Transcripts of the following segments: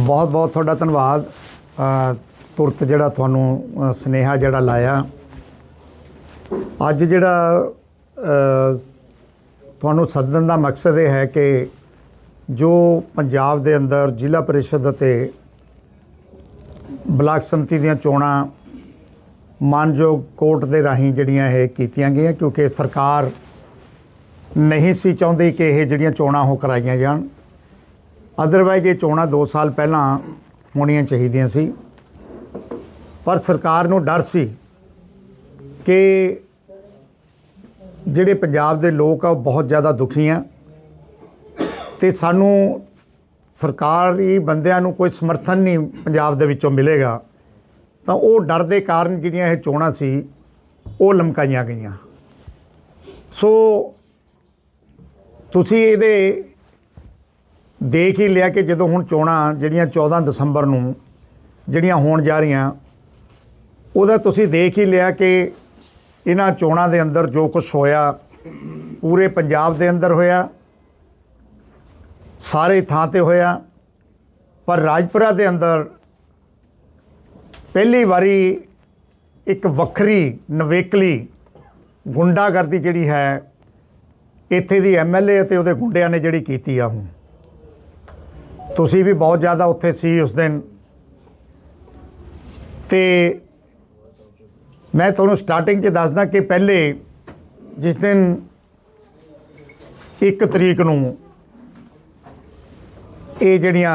ਬਹੁਤ ਬਹੁਤ ਤੁਹਾਡਾ ਧੰਨਵਾਦ। ਅ, ਤੁਰਤ ਜਿਹੜਾ ਤੁਹਾਨੂੰ ਅ, ਸੁਨੇਹਾ ਜਿਹੜਾ ਲਾਇਆ। ਅੱਜ ਜਿਹੜਾ ਤੁਹਾਨੂੰ ਸੱਦਣ ਦਾ ਮਕਸਦ ਇਹ ਹੈ ਕਿ ਜੋ ਪੰਜਾਬ ਦੇ ਅੰਦਰ ਜ਼ਿਲ੍ਹਾ ਪਰਿਸ਼ਦ ਅਤੇ ਬਲਾਕ ਸੰਮਤੀ ਦੀਆਂ ਚੋਣਾਂ ਮਾਨਯੋਗ ਕੋਰਟ ਦੇ ਰਾਹੀਂ ਜਿਹੜੀਆਂ ਇਹ ਕੀਤੀਆਂ ਗਈਆਂ ਕਿਉਂਕਿ ਸਰਕਾਰ ਨਹੀਂ ਸੀ ਚਾਹੁੰਦੀ ਕਿ ਇਹ ਜਿਹੜੀਆਂ ਚੋਣਾਂ ਉਹ ਕਰਾਈਆਂ ਜਾਣ। ਅਦਰਵਾਈਜ਼ ਇਹ ਚੋਣਾਂ 2 ਸਾਲ ਪਹਿਲਾਂ ਹੋਣੀਆਂ ਚਾਹੀਦੀਆਂ ਸੀ। ਪਰ ਸਰਕਾਰ ਨੂੰ ਡਰ ਸੀ ਕਿ ਜਿਹੜੇ ਪੰਜਾਬ ਦੇ ਲੋਕ ਆ, ਉਹ ਬਹੁਤ ਜ਼ਿਆਦਾ ਦੁਖੀ ਆ। ਤੇ ਸਾਨੂੰ ਸਰਕਾਰੀ ਬੰਦਿਆਂ ਨੂੰ ਕੋਈ ਸਮਰਥਨ ਨਹੀਂ ਪੰਜਾਬ ਦੇ ਵਿੱਚੋਂ ਮਿਲੇਗਾ। ਤਾਂ ਉਹ ਡਰ ਦੇ ਕਾਰਨ ਜਿਹੜੀਆਂ ਇਹ ਚੋਣਾਂ ਸੀ, ਉਹ ਲਮਕਾਈਆਂ ਗਈਆਂ। ਸੋ, ਤੁਸੀਂ ਇਹਦੇ ਦੇਖ ਹੀ ਲਿਆ ਕਿ ਜਦੋਂ ਹੁਣ ਚੋਣਾਂ ਜਿਹੜੀਆਂ 14 ਦਸੰਬਰ ਨੂੰ ਜਿਹੜੀਆਂ ਹੋਣ ਜਾ ਰਹੀਆਂ, ਉਹਦਾ ਤੁਸੀਂ ਦੇਖ ਹੀ ਲਿਆ ਕਿ ਇਹਨਾਂ ਚੋਣਾਂ ਦੇ ਅੰਦਰ ਜੋ ਕੁਝ ਹੋਇਆ, ਪੂਰੇ ਪੰਜਾਬ ਦੇ ਅੰਦਰ ਹੋਇਆ, ਸਾਰੇ ਥਾਂ ਤੇ ਹੋਇਆ, ਪਰ ਰਾਜਪੁਰਾ ਦੇ ਅੰਦਰ ਪਹਿਲੀ ਵਾਰੀ ਇੱਕ ਵੱਖਰੀ, ਨਵੇਕਲੀ ਗੁੰਡਾਗਰਦੀ ਜਿਹੜੀ ਹੈ, ਇੱਥੇ ਦੀ ਐਮਐਲਏ ਅਤੇ ਉਹਦੇ ਗੁੰਡਿਆਂ ਨੇ ਜਿਹੜੀ ਕੀਤੀ ਆ ਹੁਣ। ਤੁਸੀਂ ਵੀ ਬਹੁਤ ਜ਼ਿਆਦਾ ਉੱਥੇ ਸੀ ਉਸ ਦਿਨ। ਤੇ ਮੈਂ ਤੁਹਾਨੂੰ ਸਟਾਰਟਿੰਗ 'ਚ ਦੱਸਦਾ ਕਿ ਪਹਿਲੇ ਜਿਸ ਦਿਨ 1 ਤਰੀਕ ਨੂੰ ਇਹ ਜਿਹੜੀਆਂ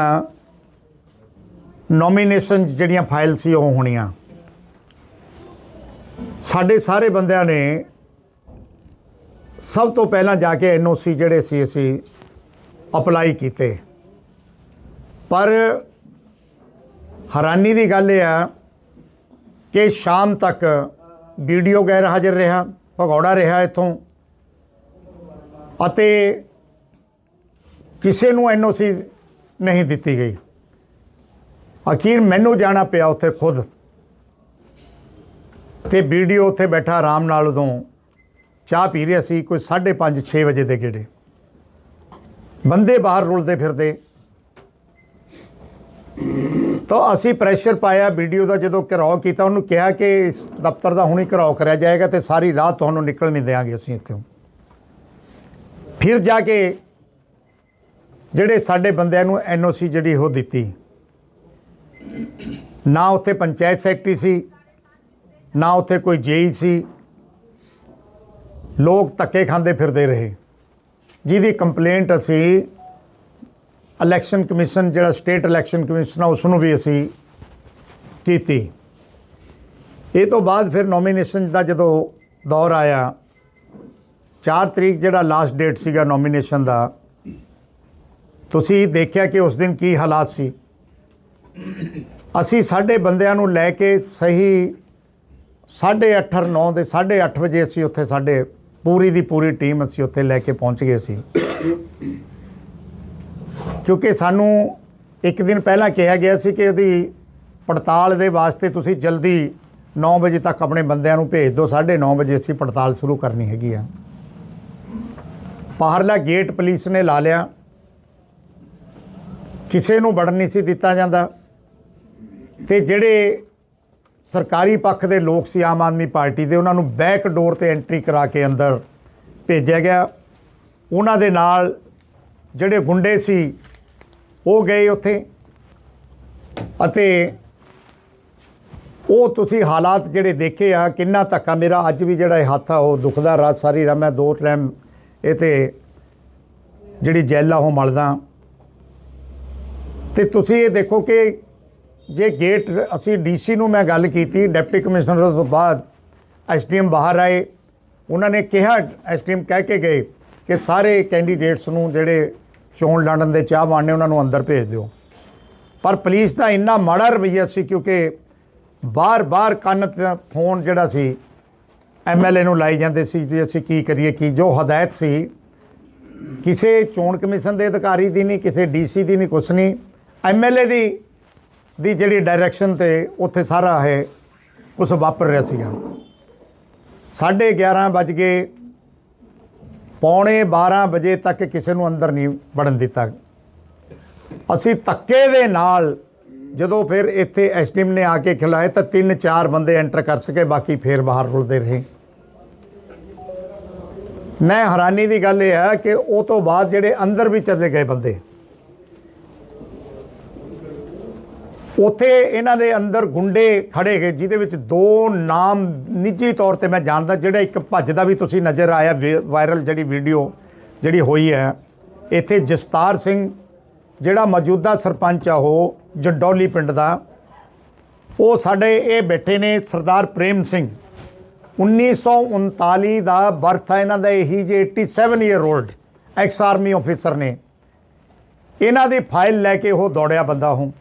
ਨੋਮੀਨੇਸ਼ਨ ਜਿਹੜੀਆਂ ਫਾਈਲ ਸੀ ਉਹ ਹੋਣੀਆਂ। ਸਾਡੇ ਸਾਰੇ ਬੰਦਿਆਂ ਨੇ ਸਭ ਤੋਂ ਪਹਿਲਾਂ ਜਾ ਕੇ ਐਨਓਸੀ ਜਿਹੜੇ ਸੀ, ਅਸੀਂ ਅਪਲਾਈ ਕੀਤੇ। ਪਰ ਹੈਰਾਨੀ ਦੀ ਗੱਲ ਇਹ ਆ ਕਿ ਸ਼ਾਮ ਤੱਕ ਵੀਡੀਓ ਗੈਰ ਹਾਜ਼ਰ ਰਿਹਾ, ਭਗੌੜਾ ਰਿਹਾ ਇੱਥੋਂ। ਅਤੇ ਕਿਸੇ ਨੂੰ ਐਨਓਸੀ ਨਹੀਂ ਦਿੱਤੀ ਗਈ। ਅਖੀਰ ਮੈਨੂੰ ਜਾਣਾ ਪਿਆ ਉੱਥੇ ਖੁਦ। ਤੇ ਵੀਡੀਓ ਉੱਥੇ ਬੈਠਾ ਆਰਾਮ ਨਾਲ ਉਦੋਂ। ਚਾਹ ਪੀ ਰਿਹਾ ਸੀ, ਕੋਈ 5:30 6 ਵਜੇ ਦੇ ਗੇੜੇ। ਬੰਦੇ ਬਾਹਰ ਰੁਲਦੇ ਫਿਰਦੇ। ਤਾਂ ਅਸੀਂ ਪ੍ਰੈਸ਼ਰ ਪਾਇਆ ਵੀਡੀਓ ਦਾ ਜਦੋਂ ਘਰਾਓ ਕੀਤਾ, ਉਹਨੂੰ ਕਿਹਾ ਕਿ ਇਸ ਦਫ਼ਤਰ ਦਾ ਹੁਣੇ ਘਰਾਓ ਕਰਿਆ ਜਾਏਗਾ ਤੇ ਸਾਰੀ ਰਾਤ ਤੁਹਾਨੂੰ ਨਿਕਲ ਨਹੀਂ ਦੇਵਾਂਗੇ ਅਸੀਂ ਇੱਥੋਂ। ਫਿਰ ਜਾ ਕੇ ਜਿਹੜੇ ਸਾਡੇ ਬੰਦਿਆਂ ਨੂੰ ਐਨਓਸੀ ਜਿਹੜੀ ਉਹ ਦਿੱਤੀ। ਨਾ ਉੱਥੇ ਪੰਚਾਇਤ ਸੈਕਟਰੀ ਸੀ, ਨਾ ਉੱਥੇ ਕੋਈ ਜੇਈ ਸੀ। ਲੋਕ ਧੱਕੇ ਖਾਂਦੇ ਫਿਰਦੇ ਰਹੇ। ਜਿਹਦੀ ਕੰਪਲੇਂਟ ਅਸੀਂ ਇਲੈਕਸ਼ਨ ਕਮਿਸ਼ਨ ਜਿਹੜਾ ਸਟੇਟ ਇਲੈਕਸ਼ਨ ਕਮਿਸ਼ਨ ਆ ਉਸ ਨੂੰ ਵੀ ਅਸੀਂ ਕੀਤੀ। ਇਹ ਤੋਂ ਬਾਅਦ ਫਿਰ ਨੋਮੀਨੇਸ਼ਨ ਦਾ ਜਦੋਂ ਦੌਰ ਆਇਆ 4 ਤਰੀਕ ਜਿਹੜਾ ਲਾਸਟ ਡੇਟ ਸੀਗਾ ਨੋਮੀਨੇਸ਼ਨ ਦਾ, ਤੁਸੀਂ ਦੇਖਿਆ ਕਿ ਉਸ ਦਿਨ ਕੀ ਹਾਲਾਤ ਸੀ? ਅਸੀਂ ਸਾਡੇ ਬੰਦਿਆਂ ਨੂੰ ਲੈ ਕੇ ਸਹੀ 8:30 ਔਰ 9 ਦੇ 8:30 ਵਜੇ ਅਸੀਂ ਉੱਥੇ ਸਾਡੇ ਪੂਰੀ ਦੀ ਪੂਰੀ ਟੀਮ ਅਸੀਂ ਉੱਥੇ ਲੈ ਕੇ ਪਹੁੰਚ ਗਏ ਸੀ। ਕਿਉਂਕਿ ਸਾਨੂੰ ਇੱਕ ਦਿਨ ਪਹਿਲਾਂ ਕਿਹਾ ਗਿਆ ਸੀ ਕਿ ਉਹਦੀ ਪੜਤਾਲ ਦੇ ਵਾਸਤੇ ਤੁਸੀਂ ਜਲਦੀ 9 ਵਜੇ ਤੱਕ ਆਪਣੇ ਬੰਦਿਆਂ ਨੂੰ ਭੇਜ ਦਿਓ। 9:30 ਵਜੇ ਅਸੀਂ ਪੜਤਾਲ ਸ਼ੁਰੂ ਕਰਨੀ ਹੈਗੀ ਆ। ਬਾਹਰਲਾ ਗੇਟ ਪੁਲਿਸ ਨੇ ਲਾ ਲਿਆ। ਕਿਸੇ ਨੂੰ ਵੜਨ ਨਹੀਂ ਸੀ ਦਿੱਤਾ ਜਾਂਦਾ। ਤੇ ਜਿਹੜੇ ਸਰਕਾਰੀ ਪੱਖ ਦੇ ਲੋਕ ਸੀ, ਆਮ ਆਦਮੀ ਪਾਰਟੀ ਦੇ, ਉਹਨਾਂ ਨੂੰ ਬੈਕ ਡੋਰ ਤੇ ਐਂਟਰੀ ਕਰਾ ਕੇ ਅੰਦਰ ਭੇਜਿਆ ਗਿਆ। ਉਹਨਾਂ ਦੇ ਨਾਲ ਜਿਹੜੇ ਗੁੰਡੇ ਸੀ ਉਹ ਗਏ ਉੱਥੇ। ਅਤੇ ਉਹ ਤੁਸੀਂ ਹਾਲਾਤ ਜਿਹੜੇ ਦੇਖੇ ਆ, ਕਿੰਨਾ ਧੱਕਾ ਮੇਰਾ। ਅੱਜ ਵੀ ਜਿਹੜਾ ਇਹ ਹੱਥ ਆ ਉਹ ਦੁਖਦਾ ਰਾਤ ਸਾਰੀ ਰਾਤ। ਮੈਂ ਦੋ ਟਾਈਮ ਇਹ ਤੇ ਜਿਹੜੀ ਜੈਲ ਆ, ਉਹ ਮਲਦਾ। ਤੇ ਤੁਸੀਂ ਇਹ ਦੇਖੋ ਕਿ ਜੇ ਗੇਟ, ਅਸੀਂ ਡੀਸੀ ਨੂੰ ਮੈਂ ਗੱਲ ਕੀਤੀ, ਡਿਪਟੀ ਕਮਿਸ਼ਨਰ ਤੋਂ ਬਾਅਦ ਐਸਡੀਐਮ ਬਾਹਰ ਆਏ। ਉਹਨਾਂ ਨੇ ਕਿਹਾ, ਐਸਡੀਐਮ ਕਹਿ ਕੇ ਗਏ ਕਿ ਸਾਰੇ ਕੈਂਡੀਡੇਟਸ ਨੂੰ ਜਿਹੜੇ ਚੋਣ ਲੜਨ ਦੇ ਚਾਹਵਾਨ ਨੇ ਉਹਨਾਂ ਨੂੰ ਅੰਦਰ ਭੇਜ ਦਿਓ। ਪਰ ਪੁਲਿਸ ਦਾ ਇੰਨਾ ਮਾੜਾ ਰਵੱਈਆ ਸੀ ਕਿਉਂਕਿ ਬਾਰ-ਬਾਰ ਕੰਨ ਤੇ ਫੋਨ ਜਿਹੜਾ ਸੀ ਐਮਐਲਏ ਨੂੰ ਲਾਈ ਜਾਂਦੇ ਸੀ ਕਿ ਅਸੀਂ ਕੀ ਕਰੀਏ, ਕੀ ਜੋ ਹਦਾਇਤ ਸੀ, ਕਿਸੇ ਚੋਣ ਕਮਿਸ਼ਨ ਦੇ ਅਧਿਕਾਰੀ ਦੀ ਨਹੀਂ, ਕਿਸੇ ਡੀਸੀ ਦੀ ਨਹੀਂ, ਕੁਛ ਨਹੀਂ। ਐਮਐਲਏ ਦੀ ਦੀ ਜਿਹੜੀ ਡਾਇਰੈਕਸ਼ਨ ਤੇ ਉੱਥੇ ਸਾਰਾ ਹੈ ਕੁਝ ਵਾਪਰ ਰਿਹਾ ਸੀਗਾ। 11:30 ਵੱਜ ਗਏ ਪੌਣੇ 12 ਵਜੇ ਤੱਕ ਕਿਸੇ ਨੂੰ ਅੰਦਰ ਨਹੀਂ ਵੜਨ ਦਿੱਤਾ। ਅਸੀਂ ਧੱਕੇ ਦੇ ਨਾਲ ਜਦੋਂ ਫਿਰ ਇੱਥੇ ਐਸਟੀਐਮ ਨੇ ਆ ਕੇ ਖਿਲਾਏ ਤਾਂ ਤਿੰਨ ਚਾਰ ਬੰਦੇ ਐਂਟਰ ਕਰ ਸਕੇ, ਬਾਕੀ ਫੇਰ ਬਾਹਰ ਰੁਲਦੇ ਰਹੇ। ਮੈਂ ਹੈਰਾਨੀ ਦੀ ਗੱਲ ਇਹ ਹੈ ਕਿ ਉਹ ਤੋਂ ਬਾਅਦ ਜਿਹੜੇ ਅੰਦਰ ਵੀ ਚਲੇ ਗਏ ਬੰਦੇ ਉੱਥੇ ਇਹਨਾਂ ਦੇ ਅੰਦਰ ਗੁੰਡੇ ਖੜੇ ਗਏ, ਜਿਹਦੇ ਵਿੱਚ ਦੋ ਨਾਮ ਨਿੱਜੀ ਤੌਰ ਤੇ ਮੈਂ ਜਾਣਦਾ, ਜਿਹੜਾ ਇੱਕ ਭੱਜਦਾ ਵੀ ਤੁਸੀਂ ਨਜ਼ਰ ਆਇਆ ਵੇ- ਵਾਇਰਲ ਜਿਹੜੀ ਵੀਡੀਓ ਜਿਹੜੀ ਹੋਈ ਹੈ। ਇੱਥੇ ਜਸਤਾਰ ਸਿੰਘ, ਜਿਹੜਾ ਮੌਜੂਦਾ ਸਰਪੰਚ ਆ ਉਹ, ਜੰਡੌਲੀ ਪਿੰਡ ਦਾ। ਉਹ ਸਾਡੇ ਇਹ ਬੈਠੇ ਨੇ ਸਰਦਾਰ ਪ੍ਰੇਮ ਸਿੰਘ। 1939 ਦਾ ਬਰਥ ਹੈ ਇਹਨਾਂ ਦਾ, ਇਹੀ ਜੇ 87 year old ex army officer ਨੇ। ਇਹਨਾਂ ਦੀ ਫਾਈਲ ਲੈ ਕੇ ਉਹ ਦੌੜਿਆ ਬੰਦਾ ਉਹ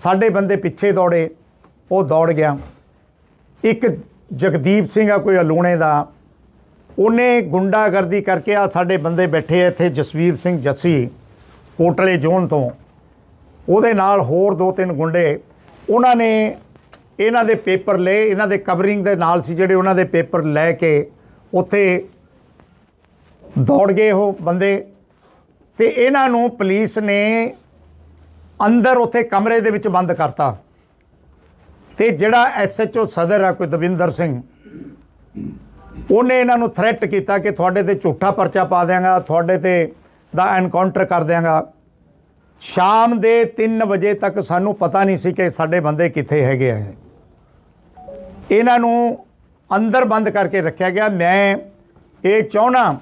ਸਾਡੇ ਬੰਦੇ ਪਿੱਛੇ ਦੌੜੇ, ਉਹ ਦੌੜ ਗਿਆ। ਇੱਕ ਜਗਦੀਪ ਸਿੰਘ ਆ, ਕੋਈ ਅਲੂਣੇ ਦਾ। ਉਹਨੇ ਗੁੰਡਾਗਰਦੀ ਕਰਕੇ ਆ ਸਾਡੇ ਬੰਦੇ ਬੈਠੇ ਇੱਥੇ, ਜਸਵੀਰ ਸਿੰਘ ਜੱਸੀ ਕੋਟਲੇ ਜ਼ੋਨ ਤੋਂ। ਉਹਦੇ ਨਾਲ ਹੋਰ ਦੋ ਤਿੰਨ ਗੁੰਡੇ। ਉਹਨਾਂ ਨੇ ਇਹਨਾਂ ਦੇ ਪੇਪਰ ਲਏ, ਇਹਨਾਂ ਦੇ ਕਵਰਿੰਗ ਦੇ ਨਾਲ ਸੀ ਜਿਹੜੇ ਉਹਨਾਂ ਦੇ ਪੇਪਰ ਲੈ ਕੇ ਉੱਥੇ ਦੌੜ ਗਏ ਉਹ ਬੰਦੇ। ਤੇ ਇਹਨਾਂ ਨੂੰ ਪੁਲਿਸ ਨੇ ਅੰਦਰ ਉੱਥੇ ਕਮਰੇ ਦੇ ਵਿੱਚ ਬੰਦ ਕਰਤਾ। ਤੇ ਜਿਹੜਾ ਐਸਐਚਓ ਸਦਰ ਆ, ਕੋਈ ਦਵਿੰਦਰ ਸਿੰਘ, ਉਹਨੇ ਇਹਨਾਂ ਨੂੰ ਥ੍ਰੈਟ ਕੀਤਾ ਕਿ ਤੁਹਾਡੇ ਤੇ ਝੂਠਾ ਪਰਚਾ ਪਾ ਦਿਆਂਗਾ, ਤੁਹਾਡੇ ਤੇ ਦਾ ਐਨਕਾਊਂਟਰ ਕਰ ਦਿਆਂਗਾ। ਸ਼ਾਮ ਦੇ 3 ਵਜੇ ਤੱਕ ਸਾਨੂੰ ਪਤਾ ਨਹੀਂ ਸੀ ਕਿ ਸਾਡੇ ਬੰਦੇ ਕਿੱਥੇ ਹੈਗੇ ਆ ਇਹਨਾਂ ਨੂੰ ਅੰਦਰ ਬੰਦ ਕਰਕੇ ਰੱਖਿਆ ਗਿਆ। ਮੈਂ ਇਹ ਚਾਹਣਾ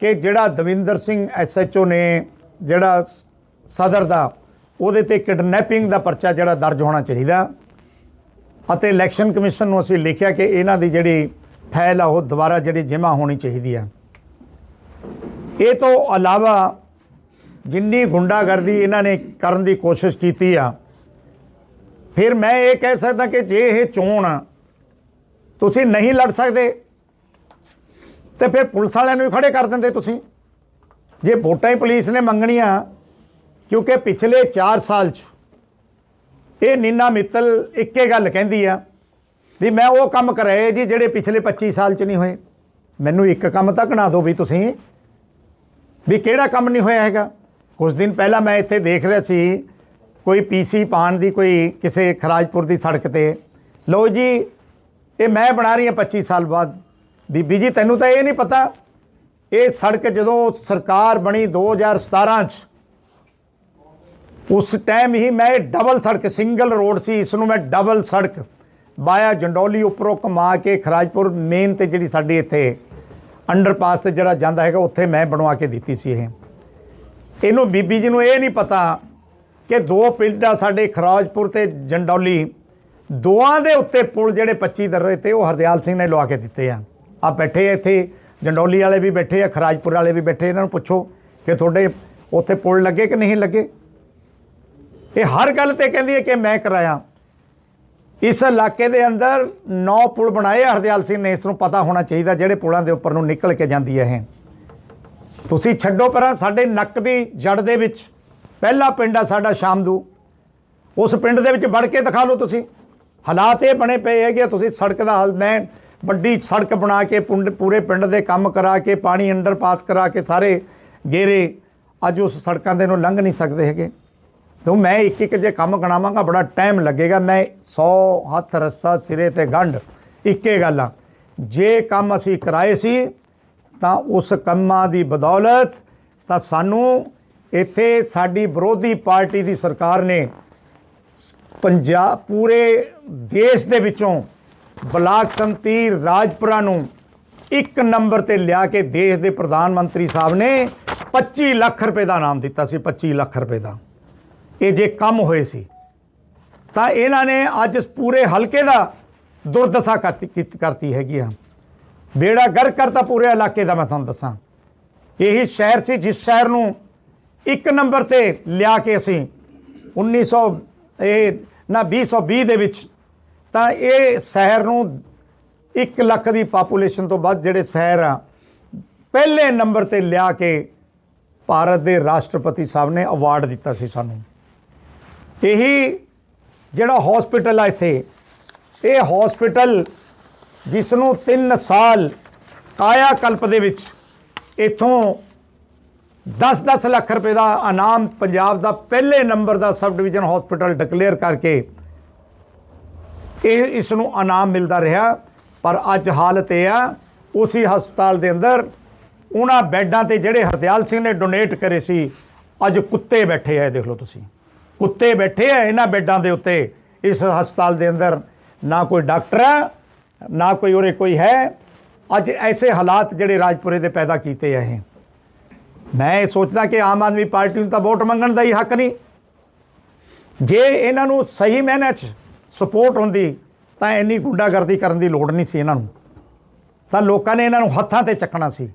ਕਿ ਜਿਹੜਾ ਦਵਿੰਦਰ ਸਿੰਘ ਐਸਐਚਓ ਨੇ, ਜਿਹੜਾ ਸ- ਸਦਰ ਦਾ ਉਹਦੇ ਤੇ ਕਿਡਨੈਪਿੰਗ ਦਾ ਪਰਚਾ ਜਿਹੜਾ ਦਰਜ ਹੋਣਾ ਚਾਹੀਦਾ। ਅਤੇ ਇਲੈਕਸ਼ਨ ਕਮਿਸ਼ਨ ਨੂੰ ਅਸੀਂ ਲਿਖਿਆ ਕਿ ਇਹਨਾਂ ਦੀ ਜਿਹੜੀ ਫਾਈਲ ਆ, ਉਹ ਦੁਬਾਰਾ ਜਿਹੜੀ ਜਮ੍ਹਾਂ ਹੋਣੀ ਚਾਹੀਦੀ ਆ। ਇਹ ਤੋਂ ਇਲਾਵਾ ਜਿੰਨੀ ਗੁੰਡਾਗਰਦੀ ਇਹਨਾਂ ਨੇ ਕਰਨ ਦੀ ਕੋਸ਼ਿਸ਼ ਕੀਤੀ ਆ, ਫਿਰ ਮੈਂ ਇਹ ਕਹਿ ਸਕਦਾ ਕਿ ਜੇ ਇਹ ਚੋਣ ਤੁਸੀਂ ਨਹੀਂ ਲੜ ਸਕਦੇ, ਤੇ ਫਿਰ ਪੁਲਿਸ ਵਾਲਿਆਂ ਨੂੰ ਵੀ ਖੜੇ ਕਰ ਦਿੰਦੇ ਤੁਸੀਂ। ਜੇ ਵੋਟਾਂ ਹੀ ਪੁਲਿਸ ਨੇ ਮੰਗਣੀਆਂ ਕਿਉਂਕਿ ਪਿਛਲੇ 4 ਸਾਲ 'ਚ ਇਹ ਨੀਨਾ ਮਿੱਤਲ ਇੱਕੇ ਗੱਲ ਕਹਿੰਦੀ ਆ ਵੀ ਮੈਂ ਉਹ ਕੰਮ ਕਰਾਏ ਜੀ ਜਿਹੜੇ ਪਿਛਲੇ 25 ਸਾਲ 'ਚ ਨਹੀਂ ਹੋਏ। ਮੈਨੂੰ ਇੱਕ ਕੰਮ ਤਾਂ ਗਣਾ ਦਿਓ ਵੀ ਤੁਸੀਂ ਵੀ ਕਿਹੜਾ ਕੰਮ ਨਹੀਂ ਹੋਇਆ ਹੈਗਾ। ਕੁਝ ਦਿਨ ਪਹਿਲਾਂ ਮੈਂ ਇੱਥੇ ਦੇਖ ਰਿਹਾ ਸੀ ਕੋਈ ਪੀਸੀ ਪਾਣ ਦੀ ਕੋਈ ਕਿਸੇ ਖਰਾਜਪੁਰ ਦੀ ਸੜਕ ਤੇ। ਲਓ ਜੀ, ਇਹ ਮੈਂ ਬਣਾ ਰਹੀ ਹਾਂ 25 ਸਾਲ ਬਾਅਦ। ਬੀਬੀ ਜੀ, ਤੈਨੂੰ ਤਾਂ ਇਹ ਨਹੀਂ ਪਤਾ, ਇਹ ਸੜਕ ਜਦੋਂ ਸਰਕਾਰ ਬਣੀ 2017 ਚ ਉਸ ਟਾਈਮ ਹੀ ਮੈਂ ਇਹ ਡਬਲ ਸੜਕ ਸਿੰਗਲ ਰੋਡ ਸੀ ਇਸ ਨੂੰ ਮੈਂ ਡਬਲ ਸੜਕ ਬਾਇਆ ਜੰਡੋਲੀ ਉੱਪਰੋਂ ਕਮਾ ਕੇ ਖਰਾਜਪੁਰ ਮੇਨ ਤੇ ਜਿਹੜੀ ਸਾਡੀ ਇੱਥੇ ਅੰਡਰਪਾਸ ਤੇ ਜਿਹੜਾ ਜਾਂਦਾ ਹੈਗਾ ਉੱਥੇ ਮੈਂ ਬਣਵਾ ਕੇ ਦਿੱਤੀ ਸੀ ਇਹ ਇਹਨੂੰ ਬੀਬੀ ਜੀ ਨੂੰ ਇਹ ਨਹੀਂ ਪਤਾ ਕਿ ਦੋ ਪਿੰਡ ਆ ਸਾਡੇ ਖਰਾਜਪੁਰ ਤੇ ਜੰਡੌਲੀ ਦੋਆਂ ਦੇ ਉੱਤੇ ਪੁਲ ਜਿਹੜੇ 25 ਦਰਰੇ ਤੇ ਉਹ ਹਰਦਿਆਲ ਸਿੰਘ ਨੇ ਲਵਾ ਕੇ ਦਿੱਤੇ ਆ ਆ ਬੈਠੇ ਇੱਥੇ ਜੰਡੌਲੀ ਵਾਲੇ ਵੀ ਬੈਠੇ ਆ ਖਰਾਜਪੁਰ ਵਾਲੇ ਵੀ ਬੈਠੇ ਇਹਨਾਂ ਨੂੰ ਪੁੱਛੋ ਕਿ ਤੁਹਾਡੇ ਉੱਥੇ ਪੁਲ ਲੱਗੇ ਕਿ ਨਹੀਂ ਲੱਗੇ ਇਹ ਹਰ ਗੱਲ ਤੇ ਕਹਿੰਦੀ ਹੈ ਕਿ ਮੈਂ ਕਰਾਇਆ। ਇਸ ਇਲਾਕੇ ਦੇ ਅੰਦਰ 9 ਪੁਲ ਬਣਾਏ ਹਰਦਿਆਲ ਸਿੰਘ ਨੇ, ਇਸ ਨੂੰ ਪਤਾ ਹੋਣਾ ਚਾਹੀਦਾ ਜਿਹੜੇ ਪੁਲਾਂ ਦੇ ਉੱਪਰ ਨੂੰ ਨਿਕਲ ਕੇ ਜਾਂਦੀ ਹੈ ਇਹ। ਤੁਸੀਂ ਛੱਡੋ ਪਰਾਂ ਸਾਡੇ ਨੱਕ ਦੀ ਜੜ ਦੇ ਵਿੱਚ। ਪਹਿਲਾ ਪਿੰਡ ਆ ਸਾਡਾ ਸ਼ਾਮਦੂ। ਉਸ ਪਿੰਡ ਦੇ ਵਿੱਚ ਵੜ ਕੇ ਦਿਖਾ ਲਓ ਤੁਸੀਂ। ਹਾਲਾਤ ਇਹ ਬਣੇ ਪਏ ਹੈਗੇ ਤੁਸੀਂ ਸੜਕ ਦਾ ਹਾਲ ਮੈਂ ਵੱਡੀ ਸੜਕ ਬਣਾ ਕੇ, ਪੁੰਡ- ਪੂਰੇ ਪਿੰਡ ਦੇ ਕੰਮ ਕਰਾ ਕੇ, ਪਾਣੀ ਅੰਡਰ ਪਾਸ ਕਰਾ ਕੇ ਸਾਰੇ ਗੇਰੇ ਅੱਜ ਉਸ ਸੜਕਾਂ ਦੇ ਨੂੰ ਲੰਘ ਨਹੀਂ ਸਕਦੇ ਹੈਗੇ। ਤੋ ਮੈਂ ਇੱਕ ਇੱਕ ਜੇ ਕੰਮ ਗਣਾਵਾਂਗਾ ਬੜਾ ਟਾਈਮ ਲੱਗੇਗਾ। ਮੈਂ 100 ਹੱਥ ਰੱਸਾ ਸਿਰੇ ਤੇ ਗੰਢ, ਇੱਕੇ ਗੱਲ ਆ। ਜੇ ਕੰਮ ਅਸੀਂ ਕਰਾਏ ਸੀ, ਤਾਂ ਉਸ ਕੰਮਾਂ ਦੀ ਬਦੌਲਤ ਤਾਂ ਸਾਨੂੰ ਇੱਥੇ ਸਾਡੀ ਵਿਰੋਧੀ ਪਾਰਟੀ ਦੀ ਸਰਕਾਰ ਨੇ ਪੰਜਾਬ ਪੂਰੇ ਦੇਸ਼ ਦੇ ਵਿੱਚੋਂ ਬਲਾਕ ਸੰਤੀ ਰਾਜਪੁਰਾ ਨੂੰ ਇੱਕ ਨੰਬਰ ਤੇ ਲਿਆ ਕੇ ਦੇਸ਼ ਦੇ ਪ੍ਰਧਾਨ ਮੰਤਰੀ ਸਾਹਿਬ ਨੇ 25 ਲੱਖ ਰੁਪਏ ਦਾ ਨਾਮ ਦਿੱਤਾ ਸੀ 25 ਲੱਖ ਰੁਪਏ ਦਾ। ਇਹ ਜੇ ਕੰਮ ਹੋਏ ਸੀ, ਤਾਂ ਇਹਨਾਂ ਨੇ ਅੱਜ ਇਸ ਪੂਰੇ ਹਲਕੇ ਦਾ ਦੁਰਦਸ਼ਾ ਕਰਤੀ, ਕੀਤੀ- ਕਰਤੀ ਹੈਗੀ ਆ। ਬੇੜਾ ਗਰ ਕਰਤਾ ਪੂਰੇ ਇਲਾਕੇ ਦਾ ਮੈਂ ਤੁਹਾਨੂੰ ਦੱਸਾਂ। ਇਹੀ ਸ਼ਹਿਰ ਸੀ, ਜਿਸ ਸ਼ਹਿਰ ਨੂੰ ਇੱਕ ਨੰਬਰ ਤੇ ਲਿਆ ਕੇ ਅਸੀਂ 1900 ਇਹ ਨਾ 2020 ਦੇ ਵਿੱਚ, ਤਾਂ ਇਹ ਸ਼ਹਿਰ ਨੂੰ 1 ਲੱਖ ਦੀ ਪਾਪੂਲੇਸ਼ਨ ਤੋਂ ਵੱਧ ਜਿਹੜੇ ਸ਼ਹਿਰ ਆ, ਪਹਿਲੇ ਨੰਬਰ ਤੇ ਲਿਆ ਕੇ ਭਾਰਤ ਦੇ ਰਾਸ਼ਟਰਪਤੀ ਸਾਹਿਬ ਨੇ ਅਵਾਰਡ ਦਿੱਤਾ ਸੀ ਸਾਨੂੰ। ਇਹੀ ਜਿਹੜਾ ਹਸਪੀਟਲ ਆ ਇੱਥੇ, ਇਹ ਹਸਪੀਟਲ ਜਿਸ ਨੂੰ 3 ਸਾਲ ਕਾਇਆ ਕਲਪ ਦੇ ਵਿੱਚ ਇਥੋਂ 10-10 ਲੱਖ ਰੁਪਏ ਦਾ ਇਨਾਮ ਪੰਜਾਬ ਦਾ ਪਹਿਲੇ ਨੰਬਰ ਦਾ ਸਬ ਡਿਵੀਜ਼ਨ ਹਸਪੀਟਲ ਡਿਕਲੇਅਰ ਕਰਕੇ ਇਹ ਇਸ ਨੂੰ ਇਨਾਮ ਮਿਲਦਾ ਰਿਹਾ। ਪਰ ਅੱਜ ਹਾਲਤ ਇਹ ਆ, ਉਸੇ ਹਸਪਤਾਲ ਦੇ ਅੰਦਰ ਉਹਨਾਂ ਬੈੱਡਾਂ ਤੇ ਜਿਹੜੇ ਹਰਦਿਆਲ ਸਿੰਘ ਨੇ ਡੋਨੇਟ ਕਰੇ ਸੀ, ਅੱਜ ਕੁੱਤੇ ਬੈਠੇ ਆ ਦੇਖ ਲਓ ਤੁਸੀਂ। ਕੁੱਤੇ ਬੈਠੇ ਆ ਇਹਨਾਂ ਬੈੱਡਾਂ ਦੇ ਉੱਤੇ, ਇਸ ਹਸਪਤਾਲ ਦੇ ਅੰਦਰ। ਨਾ ਕੋਈ ਡਾਕਟਰ ਹੈ ਨਾ ਕੋਈ ਉਰੇ ਕੋਈ ਹੈ। ਅੱਜ ਐਸੇ ਹਾਲਾਤ ਜਿਹੜੇ ਰਾਜਪੁਰੇ ਦੇ ਪੈਦਾ ਕੀਤੇ ਆ ਇਹ। ਮੈਂ ਇਹ ਸੋਚਦਾ ਕਿ ਆਮ ਆਦਮੀ ਪਾਰਟੀ ਨੂੰ ਤਾਂ ਵੋਟ ਮੰਗਣ ਦਾ ਹੀ ਹੱਕ ਨਹੀਂ। ਜੇ ਇਹਨਾਂ ਨੂੰ ਸਹੀ ਮੈਨੇ ਚ ਸਪੋਰਟ ਹੁੰਦੀ, ਤਾਂ ਇੰਨੀ ਗੁੰਡਾਗਰਦੀ ਕਰਨ ਦੀ ਲੋੜ ਨਹੀਂ ਸੀ ਇਹਨਾਂ ਨੂੰ। ਤਾਂ ਲੋਕਾਂ ਨੇ ਇਹਨਾਂ ਨੂੰ ਹੱਥਾਂ ਤੇ ਚੱਕਣਾ ਸੀ।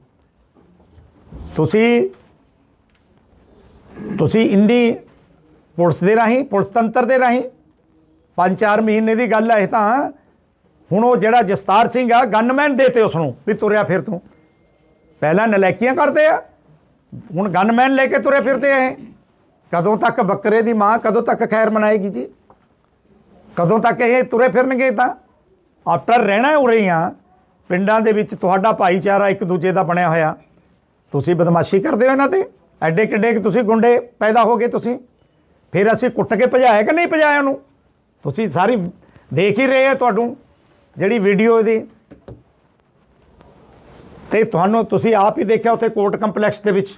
ਤੁਸੀਂ ਤੁਸੀਂ ਇੰਨੀ ਪੁਲਿਸ ਦੇ ਰਾਹੀਂ, ਪੁਲਿਸ ਤੰਤਰ ਦੇ ਰਾਹੀਂ। ਪੰਜ ਚਾਰ ਮਹੀਨੇ ਦੀ ਗੱਲ ਹੈ ਇਹ ਤਾਂ। ਹੁਣ ਉਹ ਜਿਹੜਾ ਜਸਤਾਰ ਸਿੰਘ ਆ, ਗਨਮੈਨ ਦੇਤੇ ਉਸ ਨੂੰ ਵੀ ਤੁਰਿਆ ਫਿਰ ਤੂੰ ਪਹਿਲਾਂ ਨਲੈਕੀਆਂ ਕਰਦੇ ਆ, ਹੁਣ ਗਨਮੈਨ ਲੈ ਕੇ ਤੁਰੇ ਫਿਰਦੇ ਆ ਇਹ। ਕਦੋਂ ਤੱਕ ਬੱਕਰੇ ਦੀ ਮਾਂ, ਕਦੋਂ ਤੱਕ ਖੈਰ ਮਨਾਏਗੀ ਜੀ? ਕਦੋਂ ਤੱਕ ਇਹ ਤੁਰੇ ਫਿਰਨਗੇ ਤਾਂ? ਆਫਟਰ ਰਹਿਣਾ ਉਰੇ ਆ। ਪਿੰਡਾਂ ਦੇ ਵਿੱਚ ਤੁਹਾਡਾ ਭਾਈਚਾਰਾ ਇੱਕ ਦੂਜੇ ਦਾ ਬਣਿਆ ਹੋਇਆ। ਤੁਸੀਂ ਬਦਮਾਸ਼ੀ ਕਰਦੇ ਹੋ ਇਹਨਾਂ ਤੇ? ਐਡੇ ਕਿੱਡੇ ਕਿ ਤੁਸੀਂ ਗੁੰਡੇ ਪੈਦਾ ਹੋ ਗਏ ਤੁਸੀਂ? ਫਿਰ ਅਸੀਂ ਕੁੱਟ ਕੇ ਭਜਾਇਆ ਕਿ ਨਹੀਂ ਭਜਾਇਆ ਉਹਨੂੰ? ਤੁਸੀਂ ਸਾਰੀ ਦੇਖ ਹੀ ਰਹੇ ਆ ਤੁਹਾਨੂੰ, ਜਿਹੜੀ ਵੀਡੀਓ ਇਹਦੀ। ਤੇ ਤੁਹਾਨੂੰ ਤੁਸੀਂ ਆਪ ਹੀ ਦੇਖਿਆ ਉੱਥੇ ਕੋਰਟ ਕੰਪਲੈਕਸ ਦੇ ਵਿੱਚ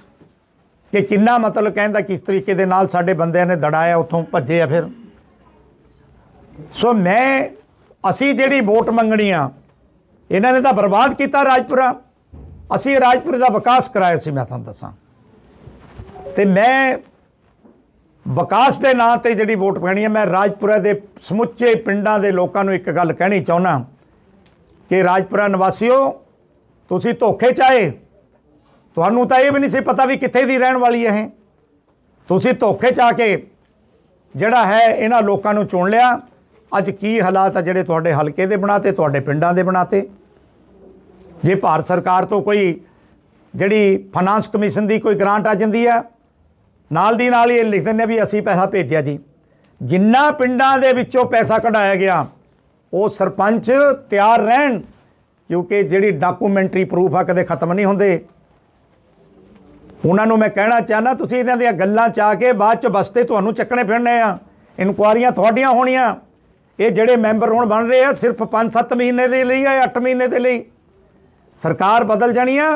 ਕਿ ਕਿੰਨਾ ਮਤਲਬ ਕਹਿੰਦਾ ਕਿਸ ਤਰੀਕੇ ਦੇ ਨਾਲ ਸਾਡੇ ਬੰਦਿਆਂ ਨੇ ਦੜਾਇਆ, ਉੱਥੋਂ ਭੱਜੇ ਆ ਫਿਰ। ਸੋ ਮੈਂ, ਅਸੀਂ ਜਿਹੜੀ ਵੋਟ ਮੰਗਣੀ ਆ, ਇਹਨਾਂ ਨੇ ਤਾਂ ਬਰਬਾਦ ਕੀਤਾ ਰਾਜਪੁਰਾ। ਅਸੀਂ ਰਾਜਪੁਰੇ ਦਾ ਵਿਕਾਸ ਕਰਾਇਆ ਸੀ, ਮੈਂ ਤੁਹਾਨੂੰ ਦੱਸਾਂ। ਤੇ ਮੈਂ ਵਿਕਾਸ ਦੇ ਨਾਂ ਤੇ ਜਿਹੜੀ ਵੋਟ ਪੈਣੀ ਹੈ, ਮੈਂ ਰਾਜਪੁਰਾ ਦੇ ਸਮੁੱਚੇ ਪਿੰਡਾਂ ਦੇ ਲੋਕਾਂ ਨੂੰ ਇੱਕ ਗੱਲ ਕਹਿਣੀ ਚਾਹੁੰਦਾ ਕਿ ਰਾਜਪੁਰਾ ਨਿਵਾਸੀਓ, ਤੁਸੀਂ ਧੋਖੇ ਚਾਏ ਤੁਹਾਨੂੰ ਤਾਂ ਇਹ ਵੀ ਨਹੀਂ ਸੀ ਪਤਾ ਵੀ ਕਿੱਥੇ ਦੀ ਰਹਿਣ ਵਾਲੀ ਹੈ ਤੁਸੀਂ ਧੋਖੇ ਚਾ ਕੇ ਜਿਹੜਾ ਹੈ, ਇਹਨਾਂ ਲੋਕਾਂ ਨੂੰ ਚੁਣ ਲਿਆ। ਅੱਜ ਕੀ ਹਾਲਾਤ ਆ ਜਿਹੜੇ ਤੁਹਾਡੇ ਹਲਕੇ ਦੇ ਬਣਾਤੇ, ਤੁਹਾਡੇ ਪਿੰਡਾਂ ਦੇ ਬਣਾਤੇ? ਜੇ ਭਾਰਤ ਸਰਕਾਰ ਤੋਂ ਕੋਈ ਜਿਹੜੀ ਫਾਈਨਾਂਸ ਕਮਿਸ਼ਨ ਦੀ ਕੋਈ ਗ੍ਰਾਂਟ ਆ ਜਾਂਦੀ ਆ ਨਾਲ ਦੀ ਨਾਲ ਹੀ ਇਹ ਲਿਖ ਦਿੰਦੇ ਵੀ ਅਸੀਂ ਪੈਸਾ ਭੇਜਿਆ ਜੀ। ਜਿੰਨਾ ਪਿੰਡਾਂ ਦੇ ਵਿੱਚੋਂ ਪੈਸਾ ਕਢਾਇਆ ਗਿਆ, ਉਹ ਸਰਪੰਚ ਤਿਆਰ ਰਹਿਣ, ਕਿਉਂਕਿ ਜਿਹੜੀ ਡਾਕੂਮੈਂਟਰੀ ਪ੍ਰੂਫ ਆ ਕਦੇ ਖਤਮ ਨਹੀਂ ਹੁੰਦੇ। ਉਹਨਾਂ ਨੂੰ ਮੈਂ ਕਹਿਣਾ ਚਾਹਨਾ ਤੁਸੀਂ ਇਹਨਾਂ ਦੀਆਂ ਗੱਲਾਂ ਚਾ ਕੇ ਬਾਅਦ ਚ ਬਸਤੇ ਤੁਹਾਨੂੰ ਚੱਕਣੇ ਫਿਰਨੇ ਆ। ਇਨਕੁਆਰੀਆਂ ਤੁਹਾਡੀਆਂ ਹੋਣੀਆਂ। ਇਹ ਜਿਹੜੇ ਮੈਂਬਰ ਹੁਣ ਬਣ ਰਹੇ ਆ, ਸਿਰਫ 5-7 ਮਹੀਨੇ ਦੇ ਲਈ ਆ 8 ਮਹੀਨੇ ਦੇ ਲਈ। ਸਰਕਾਰ ਬਦਲ ਜਾਣੀ ਆ।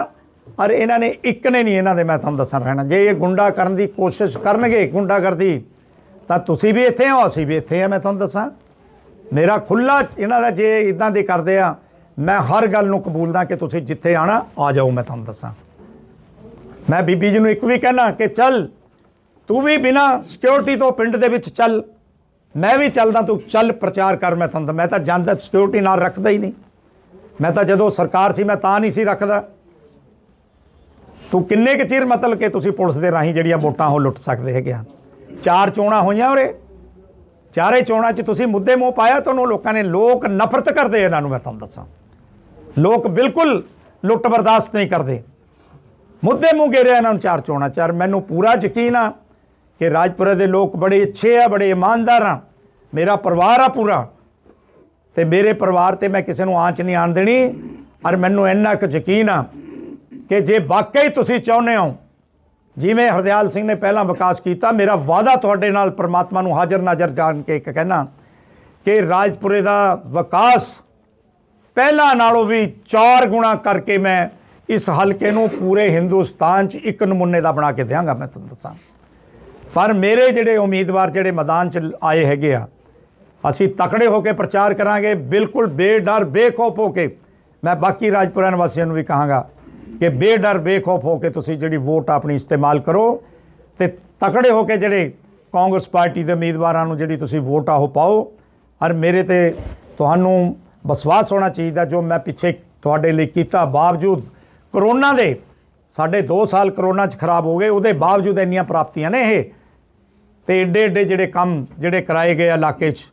ਔਰ ਇਹਨਾਂ ਨੇ ਇੱਕ ਨੇ ਨਹੀਂ ਇਹਨਾਂ ਦੇ, ਮੈਂ ਤੁਹਾਨੂੰ ਦੱਸਾਂ ਰਹਿਣਾ। ਜੇ ਇਹ ਗੁੰਡਾ ਕਰਨ ਦੀ ਕੋਸ਼ਿਸ਼ ਕਰਨਗੇ ਗੁੰਡਾ ਕਰਦੀ ਤਾਂ ਤੁਸੀਂ ਵੀ ਇੱਥੇ ਹੋ ਅਸੀਂ ਵੀ ਇੱਥੇ ਆ, ਮੈਂ ਤੁਹਾਨੂੰ ਦੱਸਾਂ। ਮੇਰਾ ਖੁੱਲਾ ਇਹਨਾਂ ਦਾ ਜੇ ਇਦਾਂ ਦੇ ਕਰਦੇ ਆ, ਮੈਂ ਹਰ ਗੱਲ ਨੂੰ ਕਬੂਲਦਾ ਕਿ ਤੁਸੀਂ ਜਿੱਥੇ ਆਣਾ, ਆ ਜਾਓ, ਮੈਂ ਤੁਹਾਨੂੰ ਦੱਸਾਂ। ਮੈਂ ਬੀਬੀ ਜੀ ਨੂੰ ਇੱਕ ਵੀ ਕਹਿਣਾ ਕਿ ਚੱਲ, ਤੂੰ ਵੀ ਬਿਨਾ ਸਿਕਿਉਰਿਟੀ ਤੋਂ ਪਿੰਡ ਦੇ ਵਿੱਚ ਚੱਲ। ਮੈਂ ਵੀ ਚੱਲਦਾ, ਤੂੰ ਚੱਲ, ਪ੍ਰਚਾਰ ਕਰ, ਮੈਂ ਤੁਹਾਨੂੰ ਮੈਂ ਤਾਂ ਜਾਂਦਾ ਸਿਕਿਉਰਿਟੀ ਨਾਲ ਰੱਖਦਾ ਹੀ ਨਹੀਂ। ਮੈਂ ਤਾਂ ਜਦੋਂ ਸਰਕਾਰ ਸੀ, ਮੈਂ ਤਾਂ ਨਹੀਂ ਸੀ ਰੱਖਦਾ। ਤੂੰ ਕਿੰਨੇ ਕੁ ਚਿਰ ਮਤਲਬ ਕਿ ਤੁਸੀਂ ਪੁਲਿਸ ਦੇ ਰਾਹੀਂ ਜਿਹੜੀਆਂ ਵੋਟਾਂ ਉਹ ਲੁੱਟ ਸਕਦੇ ਹੈਗੇ ਆ? ਚਾਰ ਚੋਣਾਂ ਹੋਈਆਂ ਉਰੇ। ਚਾਰੇ ਚੋਣਾਂ 'ਚ ਤੁਸੀਂ ਮੁੱਦੇ ਮੂੰਹ ਪਾਇਆ, ਤੁਹਾਨੂੰ ਲੋਕਾਂ ਨੇ ਲੋਕ ਨਫ਼ਰਤ ਕਰਦੇ ਇਹਨਾਂ ਨੂੰ, ਮੈਂ ਤੁਹਾਨੂੰ ਦੱਸਾਂ। ਲੋਕ ਬਿਲਕੁਲ ਲੁੱਟ ਬਰਦਾਸ਼ਤ ਨਹੀਂ ਕਰਦੇ। ਮੁੱਦੇ ਮੂੰਹ ਘੇਰਿਆ ਇਹਨਾਂ ਨੂੰ ਚਾਰ ਚੋਣਾਂ ਚਾਰ ਮੈਨੂੰ ਪੂਰਾ ਯਕੀਨ ਆ ਕਿ ਰਾਜਪੁਰਾ ਦੇ ਲੋਕ ਬੜੇ ਅੱਛੇ ਆ, ਬੜੇ ਇਮਾਨਦਾਰ ਆ। ਮੇਰਾ ਪਰਿਵਾਰ ਆ ਪੂਰਾ। ਤੇ ਮੇਰੇ ਪਰਿਵਾਰ ਤੇ ਮੈਂ ਕਿਸੇ ਨੂੰ ਆਂਚ ਨਹੀਂ ਆਣ ਦੇਣੀ। ਔਰ ਮੈਨੂੰ ਇੰਨਾ ਕੁ ਯਕੀਨ ਆ ਕਿ ਜੇ ਵਾਕਈ ਤੁਸੀਂ ਚਾਹੁੰਦੇ ਹੋ, ਜਿਵੇਂ ਹਰਦਿਆਲ ਸਿੰਘ ਨੇ ਪਹਿਲਾਂ ਵਿਕਾਸ ਕੀਤਾ, ਮੇਰਾ ਵਾਅਦਾ ਤੁਹਾਡੇ ਨਾਲ ਪ੍ਰਮਾਤਮਾ ਨੂੰ ਹਾਜ਼ਰ ਨਾਜ਼ਰ ਜਾਣ ਕੇ ਇੱਕ ਕਹਿਣਾ ਕਿ ਰਾਜਪੁਰੇ ਦਾ ਵਿਕਾਸ ਪਹਿਲਾਂ ਨਾਲੋਂ ਵੀ 4 ਗੁਣਾ ਕਰਕੇ ਮੈਂ ਇਸ ਹਲਕੇ ਨੂੰ ਪੂਰੇ ਹਿੰਦੁਸਤਾਨ 'ਚ ਇੱਕ ਨਮੂਨੇ ਦਾ ਬਣਾ ਕੇ ਦਿਆਂਗਾ, ਮੈਂ ਤੁਹਾਨੂੰ ਦੱਸਾਂ। ਪਰ ਮੇਰੇ ਜਿਹੜੇ ਉਮੀਦਵਾਰ ਜਿਹੜੇ ਮੈਦਾਨ 'ਚ ਆਏ ਹੈਗੇ ਆ, ਅਸੀਂ ਤਕੜੇ ਹੋ ਕੇ ਪ੍ਰਚਾਰ ਕਰਾਂਗੇ, ਬਿਲਕੁਲ ਬੇਡਰ, ਬੇਖੌਫ ਹੋ ਕੇ। ਮੈਂ ਬਾਕੀ ਰਾਜਪੁਰਾ ਨਿਵਾਸੀਆਂ ਨੂੰ ਵੀ ਕਹਾਂਗਾ ਕਿ ਬੇਡਰ ਬੇਖੌਫ ਹੋ ਕੇ ਤੁਸੀਂ ਜਿਹੜੀ ਵੋਟ ਆਪਣੀ ਇਸਤੇਮਾਲ ਕਰੋ ਤੇ ਤਕੜੇ ਹੋ ਕੇ ਜਿਹੜੇ ਕਾਂਗਰਸ ਪਾਰਟੀ ਦੇ ਉਮੀਦਵਾਰਾਂ ਨੂੰ ਜਿਹੜੀ ਤੁਸੀਂ ਵੋਟ ਆ ਉਹ ਪਾਓ। ਔਰ ਮੇਰੇ ਤੇ ਤੁਹਾਨੂੰ ਵਿਸ਼ਵਾਸ ਹੋਣਾ ਚਾਹੀਦਾ ਜੋ ਮੈਂ ਪਿੱਛੇ ਤੁਹਾਡੇ ਲਈ ਕੀਤਾ। ਬਾਵਜੂਦ ਕਰੋਨਾ ਦੇ ਸਾਡੇ 2 ਸਾਲ ਕਰੋਨਾ 'ਚ ਖਰਾਬ ਹੋ ਗਏ, ਉਹਦੇ ਬਾਵਜੂਦ ਇੰਨੀਆਂ ਪ੍ਰਾਪਤੀਆਂ ਨੇ ਇਹ। ਤੇ ਏਡੇ ਏਡੇ ਜਿਹੜੇ ਕੰਮ ਜਿਹੜੇ ਕਰਾਏ ਗਏ ਆ ਇਲਾਕੇ 'ਚ,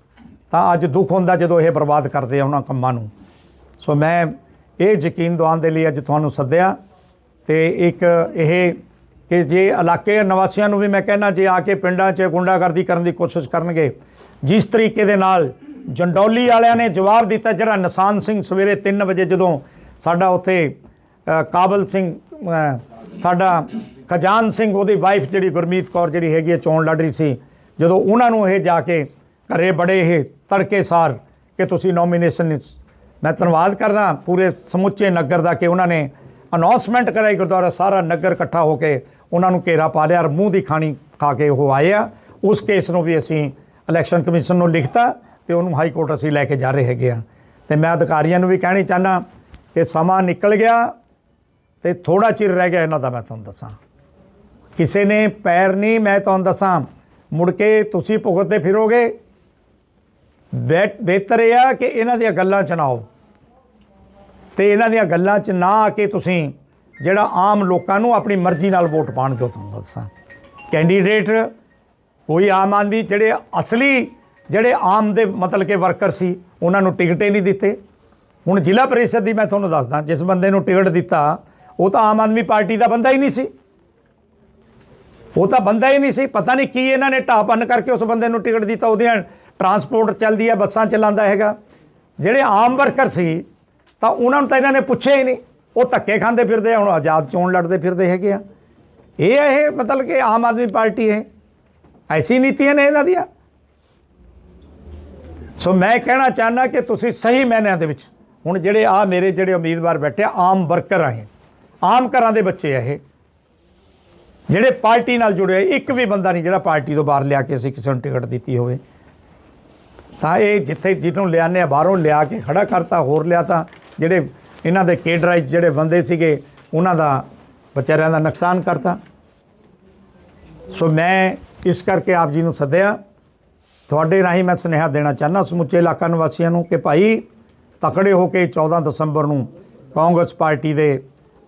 ਤਾਂ ਅੱਜ ਦੁੱਖ ਹੁੰਦਾ ਜਦੋਂ ਇਹ ਬਰਬਾਦ ਕਰਦੇ ਆ ਉਹਨਾਂ ਕੰਮਾਂ ਨੂੰ। ਸੋ ਮੈਂ ਇਹ ਯਕੀਨ ਦਿਵਾਉਣ ਦੇ ਲਈ ਅੱਜ ਤੁਹਾਨੂੰ ਸੱਦਿਆ ਤੇ ਇੱਕ ਇਹ ਕਿ ਜੇ ਇਲਾਕੇ ਨਿਵਾਸੀਆਂ ਨੂੰ ਵੀ ਮੈਂ ਕਹਿਣਾ, ਜੇ ਆ ਕੇ ਪਿੰਡਾਂ 'ਚ ਗੁੰਡਾਗਰਦੀ ਕਰਨ ਦੀ ਕੋਸ਼ਿਸ਼ ਕਰਨਗੇ, ਜਿਸ ਤਰੀਕੇ ਦੇ ਨਾਲ ਜੰਡੌਲੀ ਵਾਲਿਆਂ ਨੇ ਜਵਾਬ ਦਿੱਤਾ, ਜਿਹੜਾ ਨਿਸ਼ਾਨ ਸਿੰਘ ਸਵੇਰੇ 3 ਵਜੇ ਜਦੋਂ ਸਾਡਾ ਉੱਥੇ ਕਾਬਲ ਸਿੰਘ ਸਾਡਾ ਖਜਾਨ ਸਿੰਘ, ਉਹਦੀ ਵਾਈਫ ਜਿਹੜੀ ਗੁਰਮੀਤ ਕੌਰ ਜਿਹੜੀ ਹੈਗੀ ਹੈ ਚੋਣ ਲੜ ਰਹੀ ਸੀ, ਜਦੋਂ ਉਹਨਾਂ ਨੂੰ ਇਹ ਜਾ ਕੇ ਘਰੇ ਬੜੇ ਇਹ ਤੜਕੇ ਸਾਰ ਕਿ ਤੁਸੀਂ ਨੋਮੀਨੇਸ਼ਨ ਮੈਂ ਧੰਨਵਾਦ ਕਰਦਾ ਪੂਰੇ ਸਮੁੱਚੇ ਨਗਰ ਦਾ ਕਿ ਉਹਨਾਂ ਨੇ ਅਨਾਉਂਸਮੈਂਟ ਕਰਾਈ ਗੁਰਦੁਆਰਾ ਸਾਰਾ ਨਗਰ ਇਕੱਠਾ ਹੋ ਕੇ ਉਹਨਾਂ ਨੂੰ ਘੇਰਾ ਪਾ ਲਿਆ ਔਰ ਮੂੰਹ ਦੀ ਖਾਣੀ ਖਾ ਕੇ ਉਹ ਆਏ ਆ। ਉਸ ਕੇਸ ਨੂੰ ਵੀ ਅਸੀਂ ਇਲੈਕਸ਼ਨ ਕਮਿਸ਼ਨ ਨੂੰ ਲਿਖਤਾ ਤੇ ਉਹਨੂੰ ਹਾਈ ਕੋਰਟ ਅਸੀਂ ਲੈ ਕੇ ਜਾ ਰਹੇ ਹੈਗੇ ਆ। ਤੇ ਮੈਂ ਅਧਿਕਾਰੀਆਂ ਨੂੰ ਵੀ ਕਹਿਣੀ ਚਾਹਨਾ ਕਿ ਸਮਾਂ ਨਿਕਲ ਗਿਆ ਤੇ ਥੋੜਾ ਚਿਰ ਰਹਿ ਗਿਆ ਇਹਨਾਂ ਦਾ, ਮੈਂ ਤੁਹਾਨੂੰ ਦੱਸਾਂ। ਕਿਸੇ ਨੇ ਪੈਰ ਨਹੀਂ, ਮੈਂ ਤੁਹਾਨੂੰ ਦੱਸਾਂ, ਮੁੜ ਕੇ ਤੁਸੀਂ ਭੁਗਤਦੇ ਫਿਰੋਗੇ। ਬੈ- ਬਿਹਤਰ ਇਹ ਆ ਕਿ ਇਹਨਾਂ ਦੀਆਂ ਗੱਲਾਂ ਚ ਤੇ ਇਹਨਾਂ ਦੀਆਂ ਗੱਲਾਂ 'ਚ ਨਾ ਆ ਕੇ ਤੁਸੀਂ ਜਿਹੜਾ ਆਮ ਲੋਕਾਂ ਨੂੰ ਆਪਣੀ ਮਰਜ਼ੀ ਨਾਲ ਵੋਟ ਪਾਉਣ ਜੋ ਤੁਹਾਨੂੰ ਦੱਸਾਂ। ਕੈਂਡੀਡੇਟ ਕੋਈ ਆਮ ਆਦਮੀ ਜਿਹੜੇ ਅਸਲੀ ਜਿਹੜੇ ਆਮ ਦੇ ਮਤਲਬ ਕਿ ਵਰਕਰ ਸੀ, ਉਹਨਾਂ ਨੂੰ ਟਿਕਟ ਹੀ ਨਹੀਂ ਦਿੱਤੇ। ਹੁਣ ਜ਼ਿਲ੍ਹਾ ਪਰਿਸ਼ਦ ਦੀ ਮੈਂ ਤੁਹਾਨੂੰ ਦੱਸਦਾ, ਜਿਸ ਬੰਦੇ ਨੂੰ ਟਿਕਟ ਦਿੱਤਾ, ਉਹ ਤਾਂ ਆਮ ਆਦਮੀ ਪਾਰਟੀ ਦਾ ਬੰਦਾ ਹੀ ਨਹੀਂ ਸੀ। ਉਹ ਤਾਂ ਬੰਦਾ ਹੀ ਨਹੀਂ ਸੀ। ਪਤਾ ਨਹੀਂ ਕੀ ਇਹਨਾਂ ਨੇ ਢਾਪਨ ਕਰਕੇ ਉਸ ਬੰਦੇ ਨੂੰ ਟਿਕਟ ਦਿੱਤਾ। ਉਹਦੀਆਂ ਟਰਾਂਸਪੋਰਟ ਚੱਲਦੀ ਹੈ ਬੱਸਾਂ ਚਲਾਉਂਦਾ ਹੈਗਾ। ਜਿਹੜੇ ਆਮ ਵਰਕਰ ਸੀ ਤਾਂ ਉਹਨਾਂ ਨੂੰ ਤਾਂ ਇਹਨਾਂ ਨੇ ਪੁੱਛਿਆ ਹੀ ਨਹੀਂ। ਉਹ ਧੱਕੇ ਖਾਂਦੇ ਫਿਰਦੇ ਆ, ਹੁਣ ਆਜ਼ਾਦ ਚੋਣ ਲੜਦੇ ਫਿਰਦੇ ਹੈਗੇ ਆ। ਇਹ ਹੈ ਇਹ ਮਤਲਬ ਕਿ ਆਮ ਆਦਮੀ ਪਾਰਟੀ ਹੈ ਐਸੀ ਨੀਤੀਆਂ ਨੇ ਇਹਨਾਂ ਦੀਆਂ। ਸੋ ਮੈਂ ਕਹਿਣਾ ਚਾਹਨਾ ਕਿ ਤੁਸੀਂ ਸਹੀ ਮਾਇਨਿਆਂ ਦੇ ਵਿੱਚ। ਹੁਣ ਜਿਹੜੇ ਆ ਮੇਰੇ ਜਿਹੜੇ ਉਮੀਦਵਾਰ ਬੈਠੇ ਆਮ ਵਰਕਰ ਆ ਇਹ। ਆਮ ਘਰਾਂ ਦੇ ਬੱਚੇ ਆ ਇਹ। ਜਿਹੜੇ ਪਾਰਟੀ ਨਾਲ ਜੁੜੇ ਹੋਏ, ਇੱਕ ਵੀ ਬੰਦਾ ਨਹੀਂ ਜਿਹੜਾ ਪਾਰਟੀ ਤੋਂ ਬਾਹਰ ਲਿਆ ਕੇ ਅਸੀਂ ਕਿਸੇ ਨੂੰ ਟਿਕਟ ਦਿੱਤੀ ਹੋਵੇ। ਤਾਂ ਇਹ ਜਿੱਥੇ ਜਿਹਨੂੰ ਲਿਆਨੇ ਆ ਬਾਹਰੋਂ ਲਿਆ ਕੇ ਖੜਾ ਕਰਤਾ ਹੋਰ ਲਿਆ ਤਾਂ ਜਿਹੜੇ ਇਹਨਾਂ ਦੇ ਕੇਡਰਾਈਜ਼ ਜਿਹੜੇ ਬੰਦੇ ਸੀਗੇ, ਉਹਨਾਂ ਦਾ ਵਿਚਾਰਿਆਂ ਦਾ ਨੁਕਸਾਨ ਕਰਤਾ। ਸੋ ਮੈਂ ਇਸ ਕਰਕੇ ਆਪ ਜੀ ਨੂੰ ਸੱਦਿਆ। ਤੁਹਾਡੇ ਰਾਹੀਂ ਮੈਂ ਸੁਨੇਹਾ ਦੇਣਾ ਚਾਹੁੰਦਾ ਸਮੁੱਚੇ ਇਲਾਕਾ ਨਿਵਾਸੀਆਂ ਨੂੰ ਕਿ ਭਾਈ ਤਕੜੇ ਹੋ ਕੇ 14 ਦਸੰਬਰ ਨੂੰ ਕਾਂਗਰਸ ਪਾਰਟੀ ਦੇ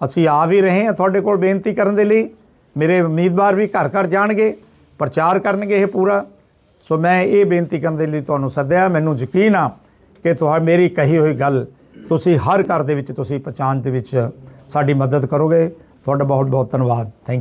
ਅਸੀਂ ਆ ਵੀ ਰਹੇ ਹਾਂ। ਤੁਹਾਡੇ ਕੋਲ ਬੇਨਤੀ ਕਰਨ ਦੇ ਲਈ ਮੇਰੇ ਉਮੀਦਵਾਰ ਵੀ ਘਰ ਘਰ ਜਾਣਗੇ, ਪ੍ਰਚਾਰ ਕਰਨਗੇ ਇਹ ਪੂਰਾ। ਸੋ ਮੈਂ ਇਹ ਬੇਨਤੀ ਕਰਨ ਦੇ ਲਈ ਤੁਹਾਨੂੰ ਸੱਦਿਆ। ਮੈਨੂੰ ਯਕੀਨ ਆ ਕਿ ਤੁਹਾਡੀ, ਮੇਰੀ ਕਹੀ ਹੋਈ ਗੱਲ ਤੁਸੀਂ ਹਰ ਘਰ ਦੇ ਵਿੱਚ, ਤੁਸੀਂ ਪਹੁੰਚਾਉਣ ਦੇ ਵਿੱਚ ਸਾਡੀ ਮਦਦ ਕਰੋਗੇ। ਤੁਹਾਡਾ ਬਹੁਤ ਬਹੁਤ ਧੰਨਵਾਦ ਥੈਂਕ